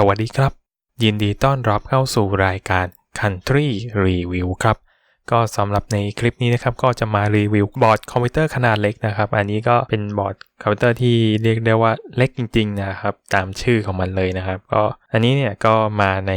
สวัสดีครับ ยินดีต้อนรับเข้าสู่รายการ Country Review ครับ ก็สำหรับในคลิปนี้นะครับ ก็จะมารีวิวบอร์ดคอมพิวเตอร์ขนาดเล็กนะครับ อันนี้ก็เป็นบอร์ดคอมพิวเตอร์ที่เรียกได้ว่าเล็กจริงๆนะครับ ตามชื่อของมันเลยนะครับ ก็อันนี้เนี่ยก็มาใน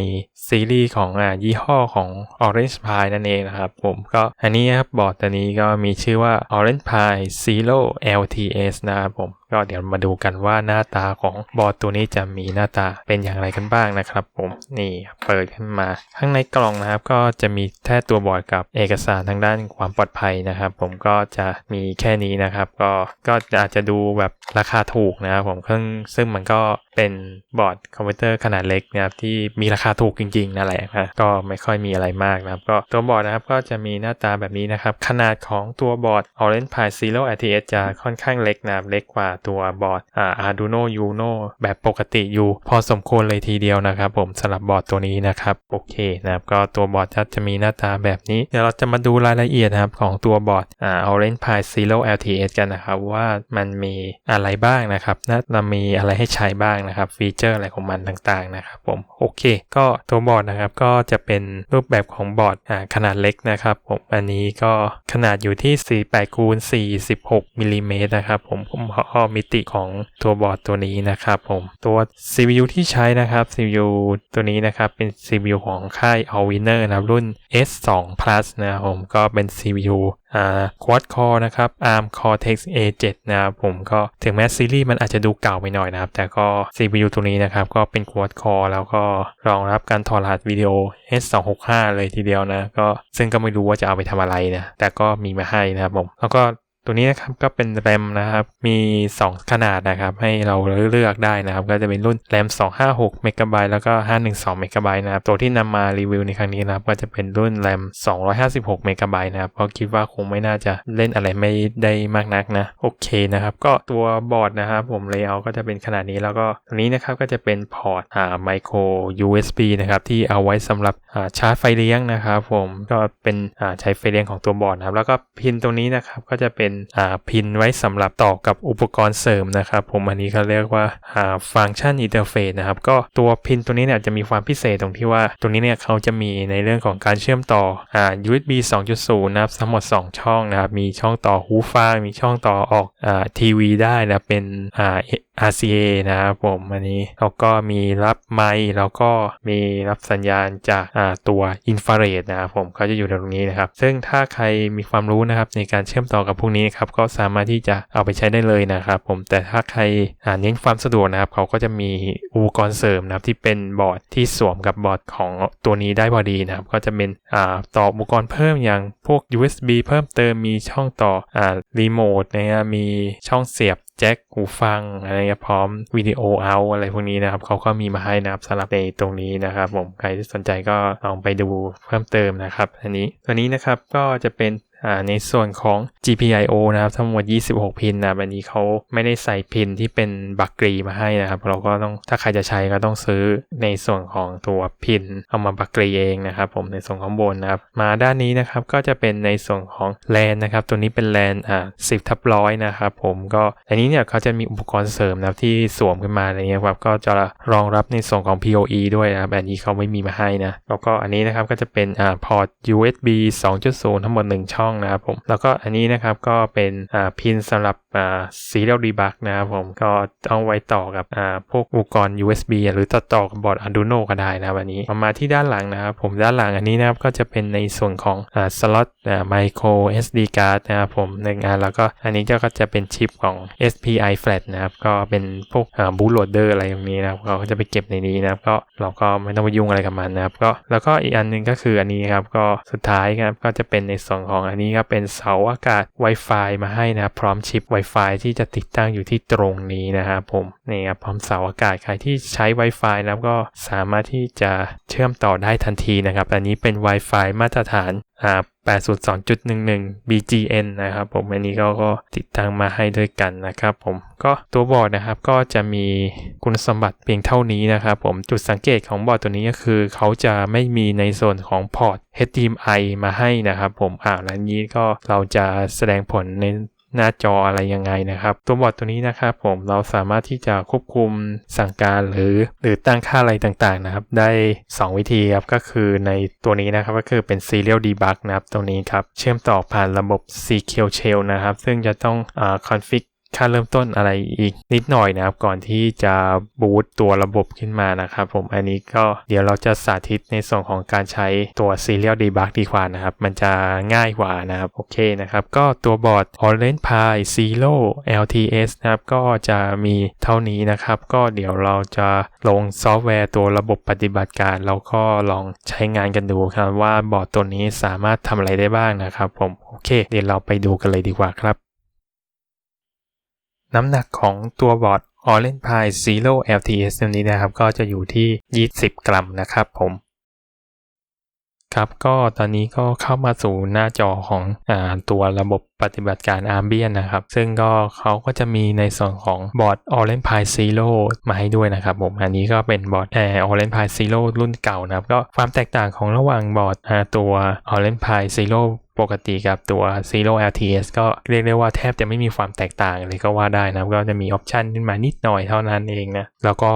ซีรีส์ของอ่ายี่ห้อของ Orange Pi นั่นเองนะครับผมก็อันนี้ครับบอร์ดตัวนี้ก็มีชื่อว่า Orange Pi Zero LTS นะครับผม ก็เดี๋ยวมาดูกันว่าหน้าตาของบอร์ดตัวนี้จะมีหน้าตาเป็นอย่างไรกันบ้างนะครับ ผมนี่เปิดขึ้นมา ข้างในกล่องนะครับ ก็จะมีแค่ตัวบอร์ดกับเอกสารทางด้านความปลอดภัยนะครับ ผมก็จะมีแค่นี้นะครับ ก็ก็อาจจะดูแบบราคาถูกนะครับผมซึ่งซึ่งมันก็เป็นบอร์ดคอมพิวเตอร์ขนาดเล็กนะครับที่มีราคาถูกจริงๆนั่นแหละครับก็ไม่ค่อยมีอะไรมากนะครับก็ตัวบอร์ดนะครับก็จะมีหน้าตาแบบนี้นะครับขนาดของตัวบอร์ด Orange Pi Zero LTS จะค่อนข้างเล็กนะครับเล็กกว่าตัวบอร์ดอา Arduino Uno แบบปกติอยู่ พอสมควรเลยทีเดียวนะครับผมสำหรับบอร์ดตัวนี้นะครับโอเคนะครับก็ตัวบอร์ดจะมีหน้าตาแบบนี้ เดี๋ยวเราจะมาดูรายละเอียดนะครับของตัวบอร์ดอ่า Orange Pi Zero LTS กันนะครับว่ามันมีอะไรบ้างนะครับน่ามีอะไรให้ใช้บ้างนะครับฟีเจอร์อะไรของมันต่างๆนะครับผมโอเค ก็ตัวบอร์ดนะครับก็จะเป็นรูปแบบของบอร์ดขนาดเล็กนะครับผมอันนี้ก็ขนาดอยู่ที่ 48คูณ46มิลลิเมตรนะครับผมผมขอมิติของตัวบอร์ดตัวนี้นะครับผมตัว CPU ที่ใช้นะครับ CPU ตัวนี้นะครับเป็น CPU ของค่าย Allwinner นะครับรุ่น S2 Plus นะครับผมก็เป็น CPU อ่า Quad Core นะครับ ARM Cortex A7 นะครับผมก็ถึงแม้ซีรีส์มันอาจจะดูเก่าไปหน่อยนะครับ แต่ก็ CPU ตัวนี้นะครับ ก็เป็น Quad Core แล้วก็รองรับการถอดรหัสวิดีโอ S265 เลยทีเดียวนะ ก็ซึ่งก็ไม่รู้ว่าจะเอาไปทำอะไรนะ แต่ก็มีมาให้นะครับผม แล้วก็ ตัวนี้นะครับก็เป็นแรมนะครับ มี 2 ขนาดนะครับ ให้เราเลือกได้นะครับ ก็จะเป็นรุ่นแรม256เมกะไบต์แล้วก็ 512เมกะไบต์นะครับ ตัวที่นำมารีวิวในครั้งนี้นะครับ ก็จะเป็นรุ่นแรม256เมกะไบต์นะครับเพราะคิดว่าคงไม่น่าจะเล่นอะไรไม่ได้มากนักนะ โอเคนะครับ ก็ตัวบอร์ดนะครับผมเลเยอร์ก็จะเป็นขนาดนี้แล้วก็ตัวนี้นะครับก็จะเป็นพอร์ตอ่าไมโคร USB นะครับที่เอาไว้สำหรับอ่าชาร์จไฟเลี้ยงนะครับ ผมก็เป็นอ่าใช้ไฟเลี้ยงของตัวบอร์ดนะครับแล้วก็พินตรงนี้นะครับก็จะเป็นอ่าพินไว้สำหรับต่อกับอุปกรณ์เสริมนะครับผมอันนี้เขาเรียกว่าฟังก์ชันอินเทอร์เฟซนะครับก็ตัวพินตัวนี้เนี่ยจะมีความพิเศษตรงที่ว่าตัวนี้เนี่ยเขาจะมีในเรื่องของการเชื่อมต่ออ USB 2.0 นะครับทั้งหมด 2 ช่องนะครับมีช่องต่อหูฟังมีช่องต่อออกอทีวีได้นะเป็นอ่า RCA นะครับผมอันนี้แล้วก็มีรับไมค์แล้วก็มีรับสัญญาณจากตัวอินฟราเรดนะครับผมเขาจะอยู่ตรงนี้นะครับ ซึ่งถ้าใครมีความรู้นะครับในการเชื่อมต่อกับพวกนี้ครับก็สามารถที่จะเอาไปใช้ได้เลยนะครับผมแต่ถ้าใครเน้นความสะดวกนะครับ เขาก็จะมีอุปกรณ์เสริมนะครับที่เป็นบอร์ดที่สวมกับบอร์ดของตัวนี้ได้พอดีนะครับ ก็จะเป็นต่ออุปกรณ์เพิ่มอย่างพวก USB เพิ่มเติมมีช่องต่อรีโมทนะฮะมีช่องเสียบแจ็คหูฟังอะไรเงี้ยพร้อมวิดีโอเอาอะไรพวกนี้นะครับเขาก็มีมาให้นะครับสำหรับในตรงนี้นะครับผมใครที่สนใจก็ลองไปดูเพิ่มเติมนะครับอันนี้ตัวนี้นะครับก็จะเป็น ในส่วนของ GPIO นะครับทั้งหมด 26 พินนะอันนี้เขาไม่ได้ใส่พินที่เป็นบักกรีมาให้นะครับ เราก็ต้องถ้าใครจะใช้ก็ต้องซื้อในส่วนของตัวพินเอามาบักกรีเองนะครับ ผมในส่วนของบนนะครับ มาด้านนี้นะครับก็จะเป็นในส่วนของแลนนะครับ ตัวนี้เป็นแลนอ่าสิบทับร้อยนะครับผมก็อันนี้เนี่ยเขาจะมีอุปกรณ์เสริมนะครับที่สวมขึ้นมาอะไรเงี้ยครับก็จะรองรับในส่วนของ PoE ด้วยนะครับอันนี้เขาไม่มีมาให้นะแล้วก็อันนี้นะครับก็จะเป็นอ่าพอร์ต USB 2.0 ทั้งหมด 1 ช่องนะครับผม แล้วก็อันนี้นะครับก็เป็นพินสำหรับ อ่า serial debug นะครับผมก็ต้องไว้ต่อกับพวกอุปกรณ์ USB หรือต่อต่อกับบอร์ด Arduino ก็ได้นะวันนี้มาที่ด้านหลังนะครับผมด้านหลังอันนี้นะครับก็จะเป็นในส่วนของอสล็อตอ่า micro SD card นะครับผมหนึ่งอันแล้วก็อันนี้ก็จะเป็นชิปของ SPI flash นะครับก็เป็นพวกอ่า boot loader อะไรอย่างนี้นะครับเขาก็จะไปเก็บในนี้นะครับก็เราก็ไม่ต้องไปยุ่งอะไรกับมันนะครับก็แล้วก็อีกอันนึงก็คืออันนี้ครับก็สุดท้ายครับก็จะเป็นในส่วนของอันนี้ครับเป็นเสาอากาศ Wi-Fi มาให้นะพร้อมชิป Wi Wi-Fi ที่จะติดตั้งอยู่ที่ตรงนี้นะครับผมนี่ครับพร้อมเสาอากาศใครที่ใช้ Wi-Fi แล้วก็สามารถที่จะเชื่อมต่อได้ทันทีนะครับ อันนี้เป็น Wi-Fi มาตรฐานอ่า802.11 BGN นะครับผมอันนี้ก็ก็ติดตั้งมาให้ด้วยกันนะครับผมก็ตัวบอร์ดนะครับก็จะมีคุณสมบัติเพียงเท่านี้นะครับผมจุดสังเกตของบอร์ดตัวนี้ก็คือ เขาจะไม่มีในส่วนของพอร์ต HDMI มาให้นะครับผมอ่าแล้วนี้ก็เราจะแสดงผลใน หน้าจออะไรยังไงนะครับ ตัวบอร์ดตัวนี้นะครับผมเราสามารถที่จะควบคุมสั่งการหรือ หรือตั้งค่าอะไรต่างๆนะครับ ได้ 2 วิธีครับก็คือในตัวนี้นะครับก็คือเป็น Serial Debug นะครับ ตัวนี้ครับ เชื่อมต่อผ่านระบบ SQL Shell นะครับ ซึ่งจะต้องอ่า config ค่าเริ่มต้นอะไรอีกนิดหน่อยนะครับ ก่อนที่จะบูตตัวระบบขึ้นมานะครับผมอันนี้ก็เดี๋ยวเราจะสาธิตในส่วนของการใช้ตัว Serial Debug ดีกว่านะครับ มันจะง่ายกว่านะครับ โอเคนะครับ ก็ตัวบอร์ด Orange Pi Zero LTS นะครับ ก็จะมีเท่านี้นะครับ ก็เดี๋ยวเราจะลงซอฟต์แวร์ตัวระบบปฏิบัติการ แล้วก็ลองใช้งานกันดูครับว่าบอร์ดตัวนี้สามารถทำอะไรได้บ้างนะครับผมโอเค เดี๋ยวเราไปดูกันเลยดีกว่าครับ น้ำหนักของตัวบอร์ด Orange Pi Zero LTS ตัวนี้นะครับ ก็จะอยู่ที่ 20 กรัมนะครับผมครับก็ตอนนี้ก็เข้ามาสู่หน้าจอของอตัวระบบปฏิบัติการ Armbian นะครับ ซึ่งก็เขาก็จะมีในส่วนของบอร์ด Orange Pi Zero มาให้ด้วยนะครับผมอันนี้ก็เป็นบอร์ดแอร์ Orange Pi Zero รุ่นเก่านะครับ ก็ความแตกต่างของระหว่างบอร์ดตัว Orange Pi Zero ปกติกับตัว Zero LTS ก็เรียกได้ว่าแทบจะไม่มีความแตกต่างเลยก็ว่าได้นะ ก็จะมีออปชันขึ้นมานิดหน่อยเท่านั้นเองนะ แล้วก็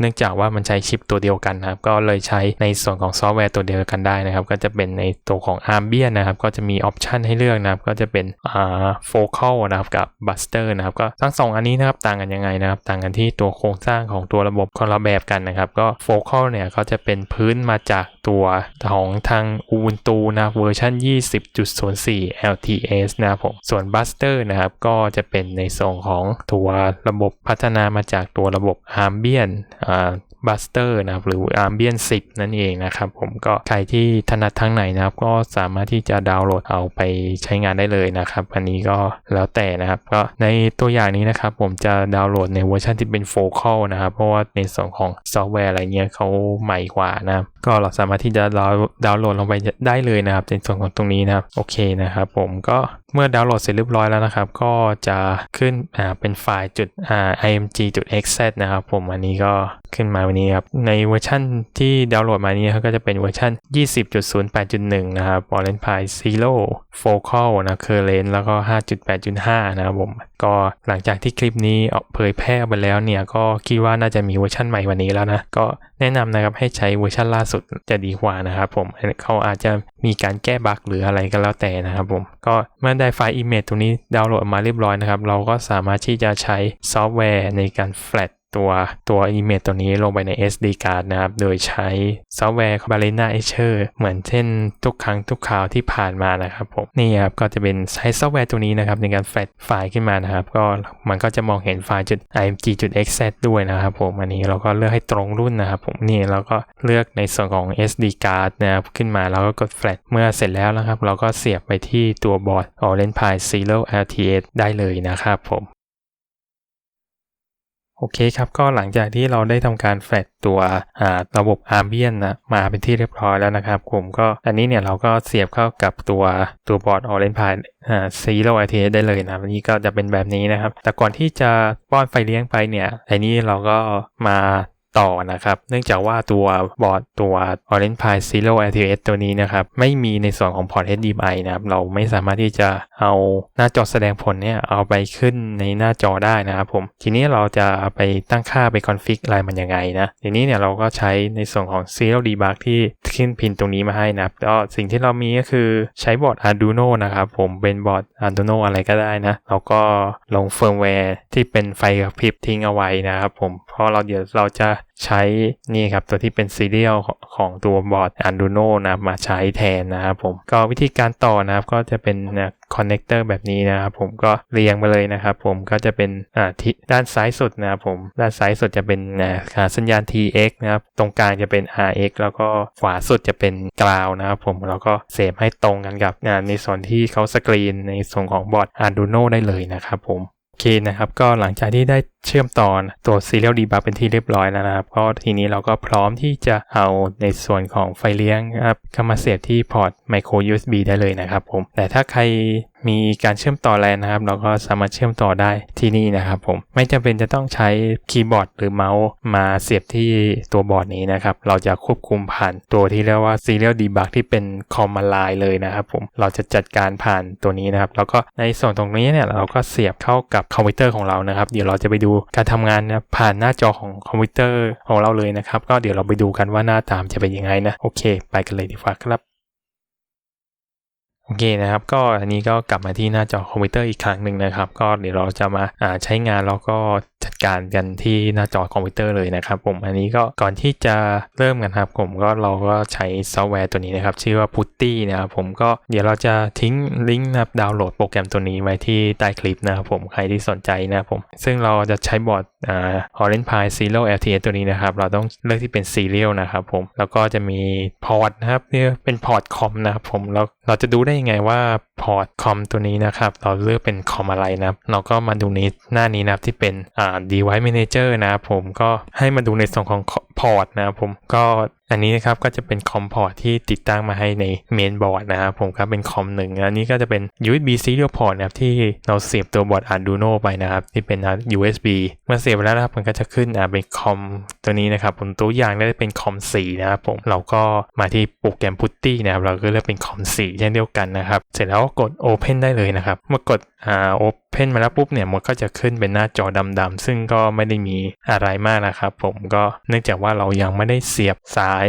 เนื่องจากว่ามันใช้ชิปตัวเดียวกันนะครับ ก็เลยใช้ในส่วนของซอฟต์แวร์ตัวเดียวกันได้นะครับ ก็จะเป็นในตัวของ Armbian นะครับ ก็จะมีออปชันให้เลือกนะครับ ก็จะเป็นอ่า Focal นะครับกับ Buster นะครับ ก็ทั้งสองอันนี้นะครับต่างกันยังไงนะครับ ต่างกันที่ตัวโครงสร้างของตัวระบบคนละแบบกันนะครับ ก็ Focal เนี่ยเขาจะเป็นพื้นมาจากตัวของทาง Ubuntu นะเวอร์ชัน20.04 LTS นะครับผม ส่วน Buster นะครับ ก็จะเป็นในส่วนของตัวระบบพัฒนามาจากตัวระบบบัสเตอร์นะครับหรือ Armbian 10 นั่นเองนะครับผมก็ใครที่ถนัดทางไหนนะครับก็สามารถที่จะดาวน์โหลดเอาไปใช้งานได้เลยนะครับอันนี้ก็แล้วแต่นะครับก็ในตัวอย่างนี้นะครับผมจะดาวน์โหลดในเวอร์ชันที่เป็นโฟกัลนะครับเพราะว่าในส่วนของซอฟต์แวร์อะไรเงี้ยเขาใหม่กว่านะครับ ก็เราสามารถที่จะดาวดาวน์โหลดลงไปได้เลยนะครับในส่วนของตรงนี้นะครับโอเคนะครับผมก็เมื่อดาวน์โหลดเสร็จเรียบร้อยแล้วนะครับ ก็จะขึ้นอ่าเป็นไฟล์จุดอ่า img.xz นะครับผมอันนี้ก็ขึ้นมาวันนี้ครับในเวอร์ชันที่ดาวน์โหลดมานี้ก็จะเป็นเวอร์ชัน20.08.1 นะครับ Orange Pi Zero Focal นะ Current แล้วก็ 5.8.5 นะครับผมก็หลังจากที่คลิปนี้ออกเผยแพร่ไปแล้วเนี่ย ก็คิดว่าน่าจะมีเวอร์ชันใหม่วันนี้แล้วนะ ก็แนะนำนะครับให้ใช้เวอร์ชันล่าสุดจะดีกว่านะครับผมเขาอาจจะมีการแก้บั๊กหรืออะไรก็แล้วแต่นะครับผมก็เมื่อได้ไฟล์ image ตรงนี้ดาวน์โหลดมาเรียบร้อยนะครับเราก็สามารถที่จะใช้ซอฟต์แวร์ในการแฟลช ตัวตัว image ตัวนี้ลงไปใน SD card นะครับ โดยใช้ซอฟต์แวร์ Balena Etcher เหมือนเช่นทุกครั้งทุกคราวที่ผ่านมานะครับผมนี่ครับก็จะเป็นใช้ซอฟต์แวร์ตัวนี้นะครับในการแฟลชไฟล์ขึ้นมานะครับ ก็มันก็จะมองเห็นไฟล์จุด img.xz ด้วยนะครับผมอันนี้เราก็เลือกให้ตรงรุ่นนะครับผมนี่เราก็เลือกในส่วนของ SD card นะครับขึ้นมาแล้วก็กดแฟลชเมื่อเสร็จแล้วนะครับ เราก็เสียบไปที่ตัวบอร์ด Orange Pi Zero LTS ได้เลยนะครับผม โอเคครับ ก็หลังจากที่เราได้ทำการแฟลชตัวระบบ Armbian นะมาเป็นที่เรียบร้อยแล้วนะครับผมก็อันนี้เนี่ยเราก็เสียบเข้ากับตัวตัวบอร์ด Orange Pi อ่า Zero LTS ได้เลยนะอันนี้ก็จะเป็นแบบนี้นะครับ แต่ก่อนที่จะป้อนไฟเลี้ยงไปเนี่ยไอ้นี้เราก็มา ต่อนะครับ เนื่องจากว่าตัวบอร์ดตัว Orange Pi Zero LTS ตัวนี้นะครับไม่มีในส่วนของพอร์ต HDMI นะครับเราไม่สามารถที่จะเอาหน้าจอแสดงผลเนี่ยเอาไปขึ้นในหน้าจอได้นะครับผม ทีนี้เราจะไปตั้งค่าไปคอนฟิกอะไรมันยังไงนะทีนี้เนี่ยเราก็ใช้ในส่วนของ Serial Debug ที่ขึ้นพินตรงนี้มาให้นะครับก็สิ่งที่เรามีก็คือใช้บอร์ด Arduino นะครับผมเป็นบอร์ด Arduino อะไรก็ได้นะแล้วก็ลงเฟิร์มแวร์ที่เป็นไฟกระพริบทิ้งเอาไว้นะครับผมเพราะเราเดี๋ยวเราจะใช้นี่ครับตัวที่เป็นซีเรียลของตัวบอร์ด Arduino นะมาใช้แทนนะครับผมก็วิธีการต่อนะครับก็จะเป็นคอนเนคเตอร์แบบนี้นะครับผมก็เรียงไปเลยนะครับผมก็จะเป็นอ่าที่ด้านซ้ายสุดนะครับผมด้านซ้ายสุดจะเป็นอ่าสัญญาณ TX นะครับตรงกลางจะเป็น RX แล้วก็ขวาสุดจะเป็นกราวนะครับผมแล้วก็เสพให้ตรงกันกับในส่วนที่เขาสกรีนในส่วนของบอร์ด Arduino ได้เลยนะครับผม อเคนะครับก็หลังจากที่ได้เชื่อมต่อตัว Serial Debug เป็นที่เรียบร้อยแล้วนะครับก็ทีนี้เราก็พร้อมที่จะเอาในส่วนของไฟเลี้ยงครับเข้ามาเสียบที่พอร์ต Micro USB ได้เลยนะครับผม แต่ถ้าใคร มีการเชื่อมต่อแลนนะครับ เราก็สามารถเชื่อมต่อได้ที่นี่นะครับผมไม่จำเป็นจะต้องใช้คีย์บอร์ดหรือเมาส์มาเสียบที่ตัวบอร์ดนี้นะครับ เราจะควบคุมผ่านตัวที่เรียกว่า Serial Debug ที่เป็นคอมมาไลน์เลยนะครับผมเราจะจัดการผ่านตัวนี้นะครับ แล้วก็ในส่วนตรงนี้เนี่ยเราก็เสียบเข้ากับคอมพิวเตอร์ของเรานะครับ เดี๋ยวเราจะไปดูการทำงานนะผ่านหน้าจอของคอมพิวเตอร์ของเราเลยนะครับ ก็เดี๋ยวเราไปดูกันว่าหน้าตามจะเป็นยังไงนะโอเค ไปกันเลยดีกว่าครับ โอเคนะครับก็อันนี้ก็กลับมาที่หน้าจอคอมพิวเตอร์อีกครั้งหนึ่งนะครับ ก็เดี๋ยวเราจะมาาใช้งานแล้วก็ จัดการกันที่หน้าจอคอมพิวเตอร์เลยนะครับผมอันนี้ก็ก่อนที่จะเริ่มกันครับผมก็เราก็ใช้ซอฟต์แวร์ตัวนี้นะครับ ชื่อว่า Putty นะครับผมก็เดี๋ยวเราจะทิ้งลิงก์นะครับดาวน์โหลดโปรแกรมตัวนี้ไว้ที่ใต้คลิปนะครับผมใครที่สนใจนะครับผมซึ่งเราจะใช้บอร์ดอ่า Orange Pi Serial LTS ตัวนี้นะครับ เราต้องเลือกที่เป็น Serial นะครับผมแล้วก็จะมีพอร์ตนะครับนี่เป็นพอร์ตคอมนะครับผมแล้วเราจะดูได้ยังไงว่าพอร์ตคอมตัวนี้นะครับ เราเลือกเป็นคอมอะไรนะครับ เราก็มาดูในหน้านี้นะครับที่เป็นอ่า device manager นะครับผมก็ให้มาดูในส่วนของ พอร์ตนะครับผมก็อันนี้นะครับก็จะเป็นคอมพอร์ตที่ติดตั้งมาให้ในเมนบอร์ดนะครับผมครับเป็นคอมหนึ่งอันนี้ก็จะเป็น USB serial port นะครับที่เราเสียบตัวบอร์ด Arduino ไปนะครับที่เป็น USB เมื่อเสียบแล้วนะครับมันก็จะขึ้นอ่าเป็นคอมตัวนี้นะครับผมตัวอย่างได้เป็นคอม4นะครับผมเราก็มาที่โปรแกรม Putty นะครับเราก็เลือกเป็นคอม4เช่นเดียวกันนะครับเสร็จแล้วก็กด Open ได้เลยนะครับเมื่อกดอ่า Open มาแล้วปุ๊บเนี่ยมันก็จะขึ้นเป็นหน้าจอดำๆซึ่งก็ไม่ได้มีอะไรมากนะครับผมก็เนื่องจากว่าเรายังไม่ได้เสียบสาย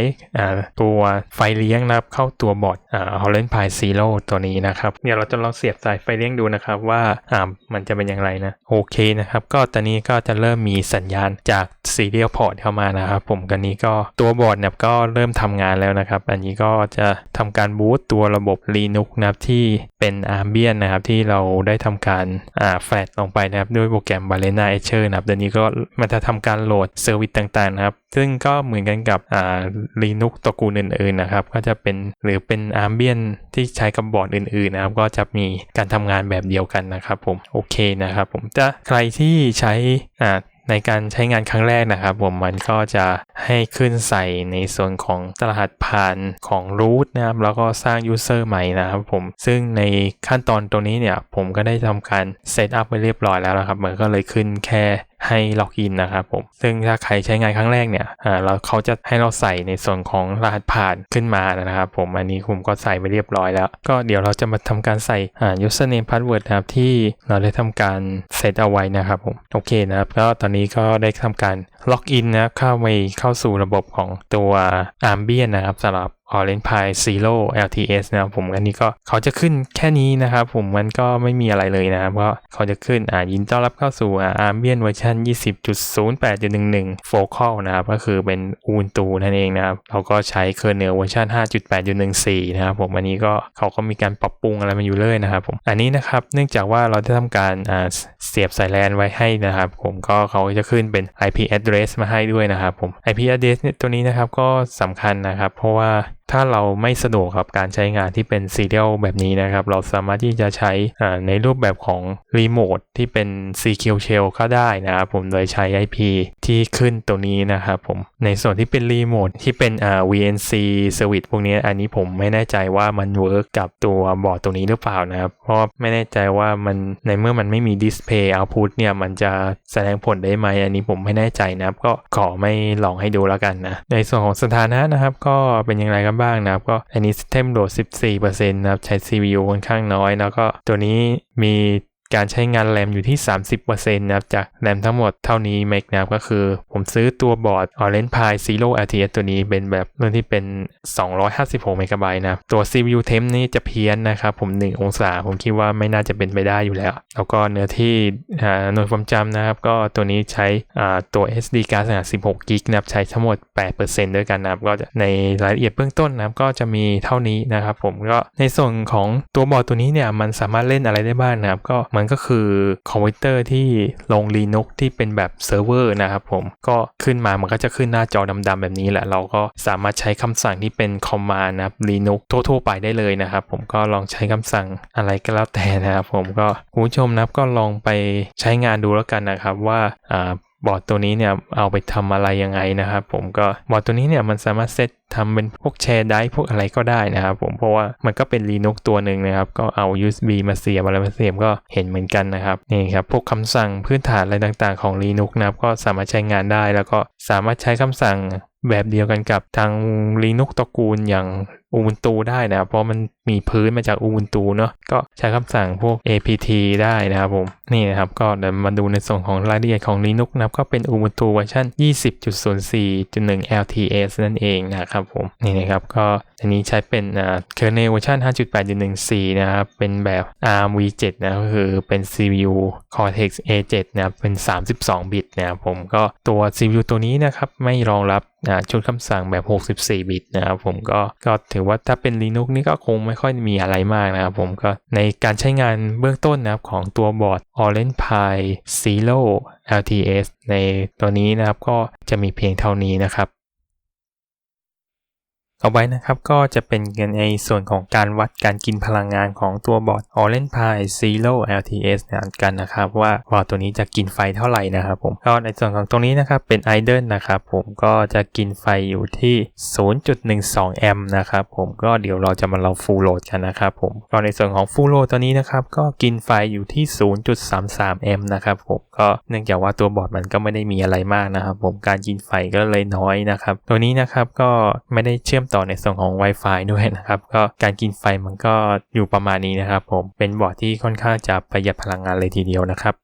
ตัวไฟเลี้ยงนะครับเข้าตัวบอร์ดฮอ่า Orange Pi Zero ตัวนี้นะครับเดี๋ยวเราจะลองเสียบสายไฟเลี้ยงดูนะครับว่าามันจะเป็นอย่างไรนะโอเคนะครับก็ตอนนี้ก็จะเริ่มมีสัญญาณจาก Serial Port เข้ามานะครับผมกันนี้ก็ตัวบอร์ดเนี่ยก็เริ่มทำงานแล้วนะครับ อันนี้ก็จะทำการบูตตัวระบบ Linux นะครับที่เป็น Armbian นะครับที่เราได้ทำการอ่าแฟลชลงไปนะครับด้วยโปรแกรม Balena Etcher นะครับเดี๋ยวนี้ก็มันจะทำการโหลดเซอร์วิสต่างๆนะครับซึ่งก็เหมือนกันกับอ่า Linux ตระกูลอื่นๆนะครับ ก็จะเป็นหรือเป็น Armbian ที่ใช้กับบอร์ดอื่นๆนะครับ ก็จะมีการทำงานแบบเดียวกันนะครับผมโอเคนะครับผมจะใครที่ใช้อ่าในการใช้งานครั้งแรกนะครับผมมันก็จะให้ขึ้นใส่ในส่วนของรหัสผ่านของ root นะครับแล้วก็สร้าง user ใหม่นะครับผมซึ่งในขั้นตอนตัวนี้เนี่ยผมก็ได้ทำการเซตอัพไปเรียบร้อยแล้วนะครับมันก็เลยขึ้นแค่ให้ล็อกอินนะครับผม ซึ่งถ้าใครใช้งานครั้งแรกเนี่ยเราเขาจะให้เราใส่ในส่วนของรหัสผ่านขึ้นมานะครับผม อันนี้ผมก็ใส่ไปเรียบร้อยแล้ว ก็เดี๋ยวเราจะมาทำการใส่อ่า username password นะครับที่เราได้ทำการเซตเอาไว้นะครับผม โอเคนะครับ ก็ตอนนี้ก็ได้ทำการ ล็อกอินนะเข้าไปเข้าสู่ระบบของตัว a m b i e n นะครับสำหรับ Orange Pi Zero LTS นะครับผมอันนี้ก็เขาจะขึ้นแค่นี้นะครับผมมันก็ไม่มีอะไรเลยนะครับก็เขาจะขึ้นอ่ายินต้อนรับเข้าสู่อ่า Ambient เวอร์ชัน20.08.11 Focal นะครับก็คือเป็น Ubuntu นั่นเองนะครับเราก็ใช้ kernel เวอร์ชัน5.8.14 นะครับผมอันนี้ก็เขาก็มีการปรับปรุงอะไรมาอยู่เลยนะครับผมอันนี้นะครับเนื่องจากว่าเราได้ทำการอ่าเสียบสายแลนไว้ให้นะครับผมก็เขาจะขึ้นเป็น IP address address มาให้ด้วยนะครับผม IP address เนี่ยตัวนี้นะครับก็สำคัญนะครับ เพราะว่า ถ้าเราไม่สะดวกกับการใช้งานที่เป็น serial แบบนี้นะครับ เราสามารถที่จะใช้ในรูปแบบของรีโมทที่เป็น CQ Shell ก็ได้นะครับผมโดยใช้ IP ที่ขึ้นตัวนี้นะครับผมในส่วนที่เป็นรีโมทที่เป็น VNC Service พวกนี้อันนี้ผมไม่แน่ใจว่ามันเวิร์กกับตัวบอร์ดตรงนี้หรือเปล่านะครับ เพราะไม่แน่ใจว่ามันในเมื่อมันไม่มี Display Output เนี่ยมันจะแสดงผลได้ไหมอันนี้ผมไม่แน่ใจนะครับ ก็ขอไม่ลองให้ดูแล้วกันนะในส่วนของสถานะนะครับ ก็เป็นอย่างไรกันบ้บ้างนะครับ ก็อันนี้ System Load 14%นะครับ ใช้ CPU ค่อนข้างน้อย แล้วก็ตัวนี้มี การใช้งานแรมอยู่ที่ 30%นะครับ จากแรมทั้งหมดเท่านี้เมกนะครับก็คือ ผมซื้อตัวบอร์ด Orange Pi Zero LTS ตัวนี้เป็นแบบรุ่นที่เป็น 256 เมกะไบต์นะครับตัว CPU temp นี่จะเพี้ยนนะครับ ผม 1 องศา ผมคิดว่าไม่น่าจะเป็นไปได้อยู่แล้ว แล้วก็เนื้อที่หน่วยความจำนะครับ ก็ตัวนี้ใช้ตัว SD card ขนาด 16 กิกนะครับ ใช้ทั้งหมด 8%ด้วยกันนะครับ ก็จะในรายละเอียดเบื้องต้นนะครับ ก็จะมีเท่านี้นะครับ ผมก็ในส่วนของตัวบอร์ดตัวนี้เนี่ย มันสามารถเล่นอะไรได้บ้างนะครับ ก็มันก็คือคอมพิวเตอร์ที่ลง Linux ที่เป็นแบบเซิร์ฟเวอร์นะครับผมก็ขึ้นมามันก็จะขึ้นหน้าจอดำๆแบบนี้แหละ เราก็สามารถใช้คำสั่งที่เป็นคอมมานด์นะครับ Linux ทั่วๆไปได้เลยนะครับ ผมก็ลองใช้คำสั่งอะไรก็แล้วแต่นะครับผมก็คุณผู้ชมนะครับก็ลองไปใช้งานดูแล้วกันนะครับว่าอ่า บอร์ดตัวนี้เนี่ยเอาไปทำอะไรยังไงนะครับผมก็บอร์ดตัวนี้เนี่ยมันสามารถเซตทำเป็นพวกแชร์ได้พวกอะไรก็ได้นะครับผมเพราะว่ามันก็เป็น Linux ตัวหนึ่งนะครับก็เอา USB มาเสียบอะไรมาเสียบก็เห็นเหมือนกันนะครับนี่ครับพวกคำสั่งพื้นฐานอะไรต่างๆของ Linux นะครับก็สามารถใช้งานได้ แล้วก็สามารถใช้คำสั่งแบบเดียวกันกับทาง Linux ตระกูลอย่าง Ubuntu ได้นะครับเพราะมันมีพื้นมาจาก Ubuntu เนาะก็ใช้คำสั่งพวก apt ได้นะครับผมนี่นะครับก็เดี๋ยวมาดูในส่วนของรายละเอียดของ Linux นะครับก็เป็น Ubuntu เวอร์ชัน20.04.1 LTS นั่นเองนะครับผมนี่นะครับก็อันนี้ใช้เป็นอ่า kernel เวอร์ชัน5.8.14 นะครับ เป็นแบบ ARM v7 นะก็คือเป็น CPU Cortex A7 นะครับ เป็น 32 บิตนะครับผมก็ตัว CPU ตัวนี้นะครับ ไม่รองรับชุดคำสั่งแบบ 64 บิตนะครับผมก็ก็ถือว่าถ้าเป็น Linux นี่ก็คงไม่ค่อยมีอะไรมากนะครับผมก็ในการใช้งานเบื้องต้นนะครับของตัวบอร์ด Orange Pi Zero LTS ในตัวนี้นะครับก็จะมีเพียงเท่านี้นะครับ เอาไว้นะครับก็จะเป็นในส่วนของการวัดการกินพลังงานของตัวบอร์ด Orange Pi Zero LTS กันนะครับว่าบอร์ดตัวนี้จะกินไฟเท่าไหร่นะครับผมก็ในส่วนของตรงนี้นะครับเป็น idle นะครับผมก็จะกินไฟอยู่ที่ 0.12 แอมป์นะครับผมก็เดี๋ยวเราจะมาลอง full load กันนะครับผมก็ในส่วนของ full load ตัวนี้นะครับก็กินไฟอยู่ที่ 0.33 แอมป์นะครับผมก็เนื่องจากว่าตัวบอร์ดมันก็ไม่ได้มีอะไรมากนะครับผมการกินไฟก็เลยน้อยนะครับตัวนี้นะครับก็ไม่ได้เชื่อมต่อในส่วนของ Wi-Fi ด้วยนะครับ ก็การกินไฟมันก็อยู่ประมาณนี้นะครับ ผมเป็นบอร์ดที่ค่อนข้างจะประหยัดพลังงานเลยทีเดียวนะครับ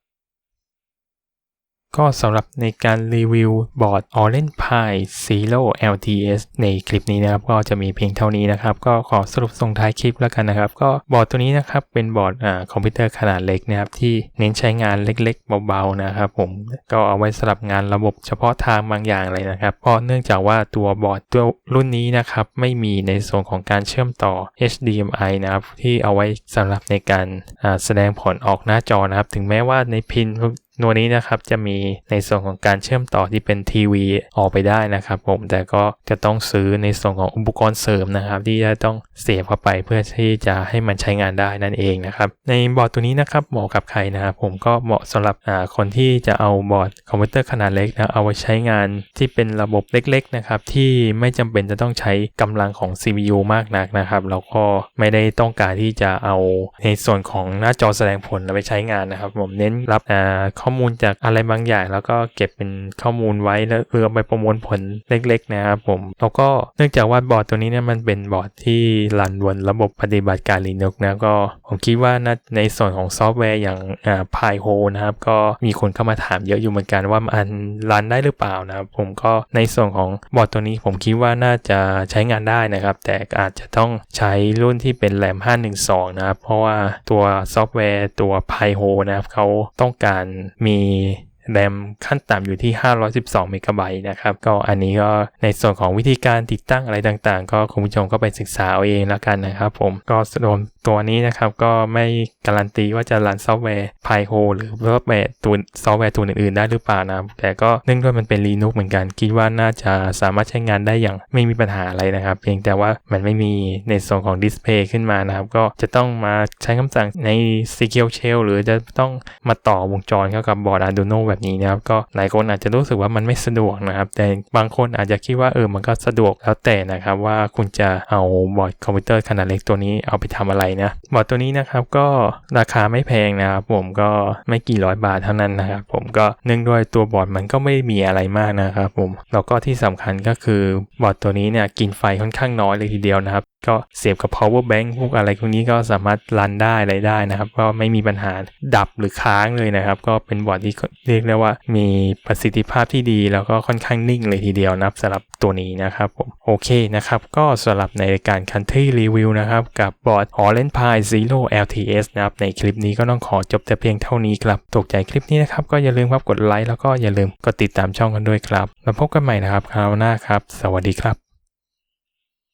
ก็สำหรับในการรีวิวบอร์ด Orange Pi Zero LTS ในคลิปนี้นะครับ ก็จะมีเพียงเท่านี้นะครับ ก็ขอสรุปส่งท้ายคลิปแล้วกันนะครับ ก็บอร์ดตัวนี้นะครับ เป็นบอร์ดอคอมพิวเตอร์ขนาดเล็กนะครับ ที่เน้นใช้งานเล็กๆ เบาๆนะครับผมก็เอาไว้สำหรับงานระบบเฉพาะทางบางอย่างเลยนะครับ เพราะเนื่องจากว่าตัวบอร์ดตัวรุ่นนี้นะครับไม่มีในส่วนของการเชื่อมต่อ HDMI นะครับที่เอาไว้สำหรับในการแสดงผลออกหน้าจอนะครับ ถึงแม้ว่าในพิน ตัวนี้นะครับจะมีในส่วนของการเชื่อมต่อที่เป็นทีวีออกไปได้นะครับ ผมแต่ก็จะต้องซื้อในส่วนของอุปกรณ์เสริมนะครับ ที่จะต้องเสียบเข้าไปเพื่อที่จะให้มันใช้งานได้นั่นเองนะครับ ในบอร์ดตัวนี้นะครับเหมาะกับใครนะครับผมก็เหมาะสำหรับคนที่จะเอาบอร์ดคอมพิวเตอร์ขนาดเล็กนะเอาไว้ใช้งานที่เป็นระบบเล็กๆนะครับที่ไม่จำเป็นจะต้องใช้กำลังของ CPU มากนักนะครับแล้วก็ไม่ได้ต้องการที่จะเอาในส่วนของหน้าจอแสดงผลไปใช้งานนะครับ ผมเน้นรับอ่าข้อมูลจากอะไรบางอย่าง แล้วก็เก็บเป็นข้อมูลไว้แล้วเพื่อไปประมวลผลเล็ก ๆ นะครับผม แล้วก็เนื่องจากว่าบอร์ดตัวนี้เนี่ยมันเป็นบอร์ดที่รันบนระบบปฏิบัติการ Linux นะก็ผมคิดว่านะในส่วนของซอฟต์แวร์อย่างอ่า Pi h o นะครับก็มีคนเข้ามาถามเยอะอยู่เหมือนกันว่ามันรันได้หรือเปล่านะครับผมก็ในส่วนของบอร์ดตัวนี้ผมคิดว่าน่าจะใช้งานได้นะครับ แต่อาจจะต้องใช้รุ่นที่เป็นแรม512 นะครับ เพราะว่าตัวซอฟต์แวร์ตัว Pi h o นะครับเขาต้องการมี แรมขั้นต่ำอยู่ที่ 512เมกะไบต์นะครับ ก็อันนี้ก็ในส่วนของวิธีการติดตั้งอะไรต่างๆ ก็คุณผู้ชมก็ไปศึกษาเอาเองแล้วกันนะครับผมก็สรุปตัวนี้นะครับ ก็ไม่การันตีว่าจะรันซอฟต์แวร์ p y h o หรือซอฟต์แวร์ตัวซอฟต์แวร์ตัวอื่นๆ ได้หรือเปล่านะแต่ก็เนื่องด้วยมันเป็น Linux เหมือนกัน คิดว่าน่าจะสามารถใช้งานได้อย่างไม่มีปัญหาอะไรนะครับ เพียงแต่ว่ามันไม่มีในส่วนของดิสเพย์ขึ้นมานะครับ ก็จะต้องมาใช้คำสั่งใน SQL Shell หรือจะต้องมาต่อวงจรเข้ากับบอร์ด Arduino แบบนี้นะครับก็หลายคนอาจจะรู้สึกว่ามันไม่สะดวกนะครับ แต่บางคนอาจจะคิดว่าเออมันก็สะดวกแล้วแต่นะครับว่าคุณจะเอาบอร์ดคอมพิวเตอร์ขนาดเล็กตัวนี้เอาไปทำอะไรนะบอร์ดตัวนี้นะครับก็ราคาไม่แพงนะครับผมก็ไม่กี่ร้อยบาทเท่านั้นนะครับผมก็เนื่องด้วยตัวบอร์ดมันก็ไม่มีอะไรมากนะครับผมแล้วก็ที่สำคัญก็คือบอร์ดตัวนี้เนี่ยกินไฟค่อนข้างน้อยเลยทีเดียวนะครับก็เสียบกับ power bank พวกอะไรพวกนี้ก็สามารถรันได้อะไรได้นะครับ ก็ไม่มีปัญหาดับหรือค้างเลยนะครับ ก็เป็นบอร์ดที่เรียกได้ว่ามีประสิทธิภาพที่ดี แล้วก็ค่อนข้างนิ่งเลยทีเดียวนับสำหรับตัวนี้นะครับผมโอเคนะครับ ก็สำหรับในการ Country Review นะครับกับบอร์ด Orange Pi Zero LTS นะครับในคลิปนี้ก็ต้องขอจบแต่เพียงเท่านี้ครับตกใจคลิปนี้นะครับก็อย่าลืมครับกดไลค์แล้วก็อย่าลืมกดติดตามช่องกันด้วยครับมาพบกันใหม่นะครับคราวหน้าครับ สวัสดีครับ